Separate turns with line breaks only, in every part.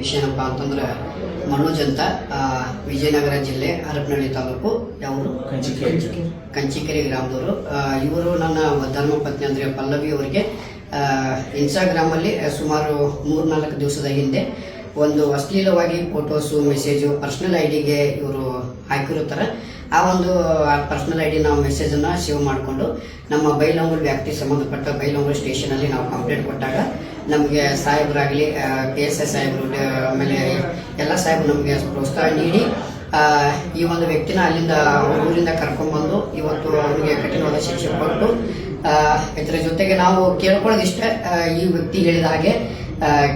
ವಿಷಯ ಏನಪ್ಪ ಅಂತಂದ್ರೆ ಮನೋಜ್ ಅಂತ ವಿಜಯನಗರ ಜಿಲ್ಲೆ ಹರಪನಹಳ್ಳಿ ತಾಲೂಕು ಯಾವರು? ಕಂಚಿಕೆರೆ. ಗ್ರಾಮದವರು. ಇವರು ನನ್ನ ಧರ್ಮಪತ್ನಿ ಅಂದರೆ ಪಲ್ಲವಿ ಅವರಿಗೆ ಇನ್ಸ್ಟಾಗ್ರಾಮಲ್ಲಿ ಸುಮಾರು ಮೂರ್ನಾಲ್ಕು ದಿವಸದ ಹಿಂದೆ ಒಂದು ಅಶ್ಲೀಲವಾಗಿ ಫೋಟೋಸು ಮೆಸೇಜು ಪರ್ಸ್ನಲ್ ಐ ಡಿಗೆ ಇವರು ಹಾಕಿರುತ್ತಾರೆ. ಆ ಒಂದು ಪರ್ಸ್ನಲ್ ಐ ಡಿ ನಾವು ಮೆಸೇಜನ್ನು ಸೇವ್ ಮಾಡಿಕೊಂಡು ನಮ್ಮ ಬೈಲಂಗೂರು ವ್ಯಾಪ್ತಿ ಸಂಬಂಧಪಟ್ಟ ಬೈಲಂಗೂರು ಸ್ಟೇಷನಲ್ಲಿ ನಾವು ಕಂಪ್ಲೇಂಟ್ ಕೊಟ್ಟಾಗ ನಮಗೆ ಸಾಹೇಬರಾಗಲಿ ಕೆ ಎಸ್ ಎಸ್ ಸಾಹೇಬರು ಆಮೇಲೆ ಎಲ್ಲ ಸಾಹೇಬರು ನಮಗೆ ಪ್ರೋತ್ಸಾಹ ನೀಡಿ ಈ ಒಂದು ವ್ಯಕ್ತಿನ ಅಲ್ಲಿಂದ ಊರಿಂದ ಕರ್ಕೊಂಡ್ಬಂದು ಇವತ್ತು ಅವರಿಗೆ ಕಠಿಣವಾದ ಶಿಕ್ಷೆ ಕೊಟ್ಟು ಇದರ ಜೊತೆಗೆ ನಾವು ಕೇಳ್ಕೊಳ್ಳೋದಿಷ್ಟೇ ಈ ವ್ಯಕ್ತಿ ಹೇಳಿದ ಹಾಗೆ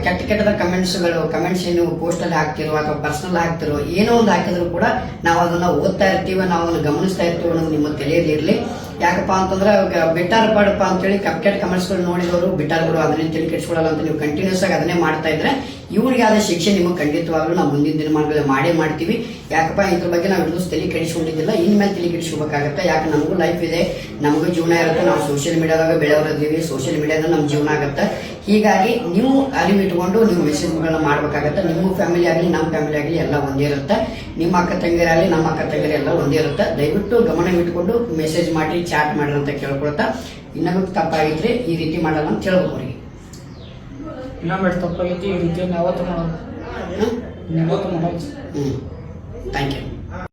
ಕೆಟ್ಟ ಕೆಟ್ಟದ ಕಮೆಂಟ್ಸ್ಗಳು, ಕಮೆಂಟ್ಸ್ ಏನು ಪೋಸ್ಟಲ್ಲಿ ಹಾಕ್ತಿರೋ ಅಥವಾ ಪರ್ಸನಲ್ ಹಾಕ್ತಿರೋ ಏನೋ ಒಂದು ಹಾಕಿದ್ರು ಕೂಡ ನಾವು ಅದನ್ನು ಓದ್ತಾ ಇರ್ತೀವಿ, ನಾವು ಅದನ್ನು ಗಮನಿಸ್ತಾ ಇರ್ತೀವಿ ಅನ್ನೋದು ನಿಮ್ಮ ತಲೆಯಲ್ಲಿ ಯಾಕಪ್ಪ ಅಂತಂದ್ರೆ ಬಿಟ್ಟಾರ್ ಪಾಡಪ್ಪ ಅಂತೇಳಿ ಕಪ್, ಕೆಟ್ಟ ಕಮೆಂಟ್ಸ್ಗಳು ನೋಡಿದವರು ಬಿಟ್ಟಾರ್ಗಳು ಅದನ್ನೇ ತಿಳಿ ಕೆಡಿಸ್ಕೊಳ್ಳಲ್ಲ ಅಂತ ನೀವು ಕಂಟಿನ್ಯೂಸ್ ಆಗಿ ಅದನ್ನೇ ಮಾಡ್ತಾ ಇದ್ರೆ ಇವ್ರಿಗೆ ಆದ ಶಿಕ್ಷೆ ನಿಮಗೆ ಖಂಡಿತವಾಗ್ಲೂ ನಾವು ಮುಂದಿನ ದಿನಮಾನಗಳಲ್ಲಿ ಮಾಡೇ ಮಾಡ್ತೀವಿ. ಯಾಕಪ್ಪ, ಇದ್ರ ಬಗ್ಗೆ ನಾವು ಇನ್ನೂ ತಲೆ ಕೆಡಿಸ್ಕೊಂಡಿದ್ದಿಲ್ಲ, ಇನ್ಮೇಲೆ ತಲೆ ಕೆಡಿಸ್ಕೋಬೇಕಾಗತ್ತೆ. ಯಾಕೆ, ನಮಗೂ ಲೈಫ್ ಇದೆ, ನಮಗೂ ಜೀವನ ಇರುತ್ತೆ. ನಾವು ಸೋಷಿಯಲ್ ಮೀಡಿಯಾದಾಗ ಬೆಳೆಯೋರಿದ್ದೀವಿ ಸೋಷಿಯಲ್ ಮೀಡಿಯಾದಾಗ ನಮ್ಮ ಜೀವನ ಆಗುತ್ತೆ. ಹೀಗಾಗಿ ನೀವು ಅರಿವು ಇಟ್ಕೊಂಡು, ನೀವು ಮೆಸೇಜ್ಗಳನ್ನ ಮಾಡಬೇಕಾಗತ್ತೆ. ನಿಮ್ಮ ಫ್ಯಾಮಿಲಿ ಆಗಲಿ ನಮ್ಮ ಫ್ಯಾಮಿಲಿ ಆಗಲಿ ಎಲ್ಲ ಒಂದೇ ಇರುತ್ತೆ. ನಿಮ್ಮ ಅಕ್ಕ ತಂಗಿರಾಗಲಿ, ನಮ್ಮ ಅಕ್ಕ ತಂಗಿರ ಎಲ್ಲ ಒಂದೇ ಇರುತ್ತೆ. ದಯವಿಟ್ಟು ಗಮನ ಇಟ್ಕೊಂಡು ಮೆಸೇಜ್ ಮಾಡಿ ಚಾಟ್ ಮಾಡ್ರಿ ಅಂತ ಕೇಳ್ಕೊಳ್ತಾ. ಇನ್ನೊಂದು ತಪ್ಪಾಗಿದ್ರೆ ಈ ರೀತಿ ಮಾಡಲ್ಲ ಅಂತ ಹೇಳ್ಬೇಕು ಅವ್ರಿಗೆ
ಇನ್ನೊಮ್ಮೆ ತಪ್ಪಾಗೈತಿ ಈ ರೀತಿ ಯಾವತ್ತು ಮಾಡೋದು
ಹ್ಮ್?
ಯಾವತ್ತು ಮಾಡೋದು
ಹ್ಮ್ ಥ್ಯಾಂಕ್ ಯು